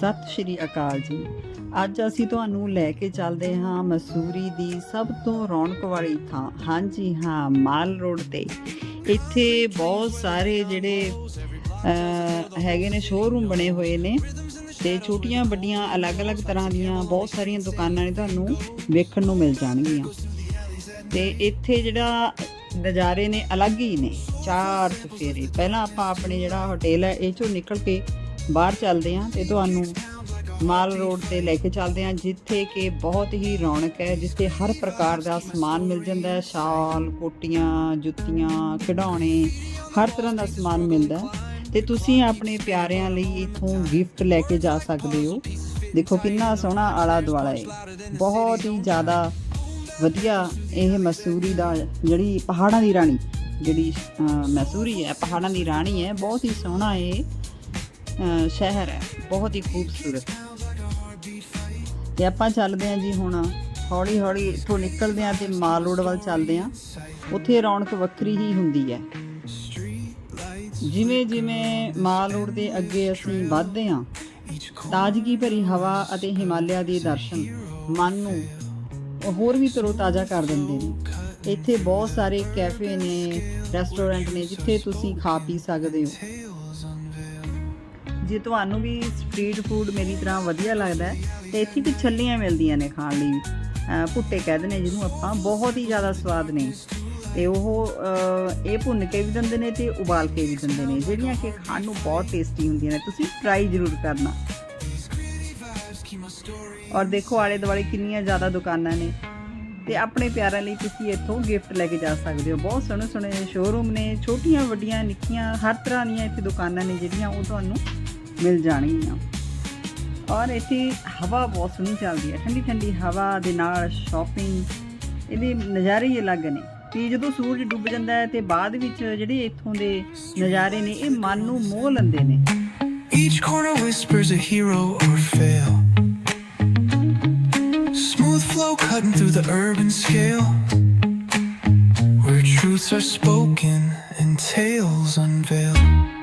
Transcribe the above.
ਸਤਿ ਸ਼੍ਰੀ ਅਕਾਲ ਜੀ। ਅੱਜ ਅਸੀਂ ਤੁਹਾਨੂੰ ਲੈ ਕੇ ਚੱਲਦੇ ਹਾਂ ਮਸੂਰੀ ਦੀ ਸਭ ਤੋਂ ਰੌਣਕ ਵਾਲੀ ਥਾਂ। ਹਾਂਜੀ ਹਾਂ, ਮਾਲ ਰੋਡ ਤੇ। ਇੱਥੇ ਬਹੁਤ ਸਾਰੇ ਜਿਹੜੇ ਹੈਗੇ ਨੇ ਸ਼ੋਰੂਮ ਬਣੇ ਹੋਏ ਨੇ ਤੇ ਛੋਟੀਆਂ ਵੱਡੀਆਂ ਅਲੱਗ-ਅਲੱਗ ਤਰ੍ਹਾਂ ਦੀਆਂ ਬਹੁਤ ਸਾਰੀਆਂ ਦੁਕਾਨਾਂ ਨੇ ਤੁਹਾਨੂੰ ਵੇਖਣ ਨੂੰ ਮਿਲ ਜਾਣਗੀਆਂ। ਤੇ ਇੱਥੇ ਜਿਹੜਾ ਨਜ਼ਾਰੇ ਨੇ ਅਲੱਗ ਹੀ ਨੇ, ਚਾਰ ਚਫੇਰੇ। ਪਹਿਲਾਂ ਆਪਾਂ ਆਪਣੇ ਜਿਹੜਾ ਹੋਟਲ ਹੈ, ਇਹ ਚੋਂ ਨਿਕਲ ਕੇ ਬਾਹਰ ਚੱਲਦੇ ਹਾਂ ਤੇ ਤੁਹਾਨੂੰ ਮਾਲ ਰੋਡ ਤੇ ਲੈ ਕੇ ਚੱਲਦੇ ਹਾਂ ਜਿੱਥੇ ਕਿ ਬਹੁਤ ਹੀ ਰੌਣਕ ਹੈ ਜਿੱਥੇ ਹਰ ਪ੍ਰਕਾਰ ਦਾ ਸਮਾਨ ਮਿਲ ਜਾਂਦਾ ਹੈ ਸ਼ਾਲ ਕੋਟੀਆਂ ਜੁੱਤੀਆਂ ਖਿਡੌਣੇ ਹਰ ਤਰ੍ਹਾਂ ਦਾ ਸਮਾਨ ਮਿਲਦਾ ਹੈ। ਤੇ ਤੁਸੀਂ ਆਪਣੇ ਪਿਆਰਿਆਂ ਲਈ ਇਥੋਂ ਗਿਫਟ ਲੈ ਕੇ ਜਾ ਸਕਦੇ ਹੋ। ਦੇਖੋ ਕਿੰਨਾ ਸੋਹਣਾ ਆਲਾ ਦੁਆਲਾ ਹੈ। ਬਹੁਤ ਹੀ ਜ਼ਿਆਦਾ ਵਧੀਆ ਇਹ ਮਸੂਰੀ ਦਾ ਜਿਹੜੀ ਪਹਾੜਾਂ ਦੀ ਰਾਣੀ ਜਿਹੜੀ ਅਹ, ਮਸੂਰੀ ਹੈ ਪਹਾੜਾਂ ਦੀ ਰਾਣੀ ਹੈ ਬਹੁਤ ਹੀ ਸੋਹਣਾ ਇਹ। ਸ਼ਹਿਰ ਹੈ। ਬਹੁਤ ਹੀ ਖੂਬਸੂਰਤ। ਤੇ ਆਪਾਂ ਚੱਲਦੇ ਹਾਂ ਜੀ ਹੁਣ ਹੌਲੀ ਹੌਲੀ ਇੱਥੋਂ ਨਿਕਲਦੇ ਹਾਂ ਤੇ ਮਾਲ ਰੋਡ ਵੱਲ ਚੱਲਦੇ ਹਾਂ। ਉੱਥੇ ਰੌਣਕ ਵੱਖਰੀ ਹੀ ਹੁੰਦੀ ਹੈ। ਜਿਵੇਂ ਜਿਵੇਂ ਮਾਲ ਰੋਡ ਦੇ ਅੱਗੇ ਅਸੀਂ ਵੱਧਦੇ ਹਾਂ, ਤਾਜ਼ਗੀ ਭਰੀ ਹਵਾ ਅਤੇ ਹਿਮਾਲਿਆ ਦੇ ਦਰਸ਼ਨ ਮਨ ਨੂੰ ਹੋਰ ਵੀ ਤਰੋ ਤਾਜ਼ਾ ਕਰ ਦਿੰਦੇ ਨੇ। ਇੱਥੇ ਬਹੁਤ ਸਾਰੇ ਕੈਫੇ ਨੇ, ਰੈਸਟੋਰੈਂਟ ਨੇ, ਜਿੱਥੇ ਤੁਸੀਂ ਖਾ ਪੀ ਸਕਦੇ ਹੋ। ਜੇ ਤੁਹਾਨੂੰ ਵੀ ਸਟਰੀਟ ਫੂਡ ਮੇਰੀ ਤਰ੍ਹਾਂ ਵਧੀਆ ਲੱਗਦਾ ਹੈ, ਤੇ ਇੱਥੇ ਵੀ ਛੱਲੀਆਂ ਮਿਲਦੀਆਂ ਨੇ ਖਾਣ ਲਈ। ਅਹ ਭੁੱਟੇ ਕਹਿੰਦੇ ਨੇ, ਜਿਹਨੂੰ ਆਪਾਂ ਬਹੁਤ ਹੀ ਜ਼ਿਆਦਾ ਸਵਾਦ ਨੇ। ਤੇ ਉਹ ਇਹ ਭੁੰਨ ਕੇ ਵੀ ਦਿੰਦੇ ਨੇ ਤੇ ਉਬਾਲ ਕੇ ਵੀ ਦਿੰਦੇ ਨੇ, ਜਿਹੜੀਆਂ ਕਿ ਖਾਣ ਨੂੰ ਬਹੁਤ ਟੇਸਟੀ ਹੁੰਦੀਆਂ ਨੇ। ਤੁਸੀਂ ਟਰਾਈ ਜ਼ਰੂਰ ਕਰਨਾ। ਔਰ ਦੇਖੋ ਆਲੇ ਦੁਆਲੇ ਕਿੰਨੀਆਂ ਜ਼ਿਆਦਾ ਦੁਕਾਨਾਂ ਨੇ। ਤੇ ਆਪਣੇ ਪਿਆਰਿਆਂ ਲਈ ਤੁਸੀਂ ਇੱਥੋਂ ਗਿਫਟ ਲੈ ਕੇ ਜਾ ਸਕਦੇ ਹੋ। ਬਹੁਤ ਸੋਹਣੇ ਸੋਹਣੇ ਸ਼ੋਰੂਮ ਨੇ, ਛੋਟੀਆਂ, ਵੱਡੀਆਂ, ਨਿੱਕੀਆਂ, ਹਰ ਤਰ੍ਹਾਂ ਦੀਆਂ ਇੱਥੇ ਦੁਕਾਨਾਂ ਨੇ ਜਿਹੜੀਆਂ, ਉਹ ਤੁਹਾਨੂੰ ਮਿਲ ਜਾਣਗੀਆਂ ਔਰ ਇੱਥੇ ਹਵਾ ਬਹੁਤ ਸੋਹਣੀ ਚੱਲਦੀ ਹੈ ਠੰਡੀ ਠੰਡੀ ਹਵਾ ਦੇ ਨਾਲ ਸ਼ਾਪਿੰਗ ਇਹਦੇ ਨਜ਼ਾਰੇ ਹੀ ਅਲੱਗ ਨੇ ਤੇ ਜਦੋਂ ਸੂਰਜ ਡੁੱਬ ਜਾਂਦਾ ਹੈ ਤੇ ਬਾਅਦ ਵਿੱਚ ਜਿਹੜੇ ਇੱਥੋਂ ਦੇ ਨਜ਼ਾਰੇ ਨੇ ਇਹ ਮਨ ਨੂੰ ਮੋਹ ਲੈਂਦੇ ਨੇ Each corner whispers a hero or fail. Smooth flow cutting through the urban scale. Where truths are spoken and tales unveiled.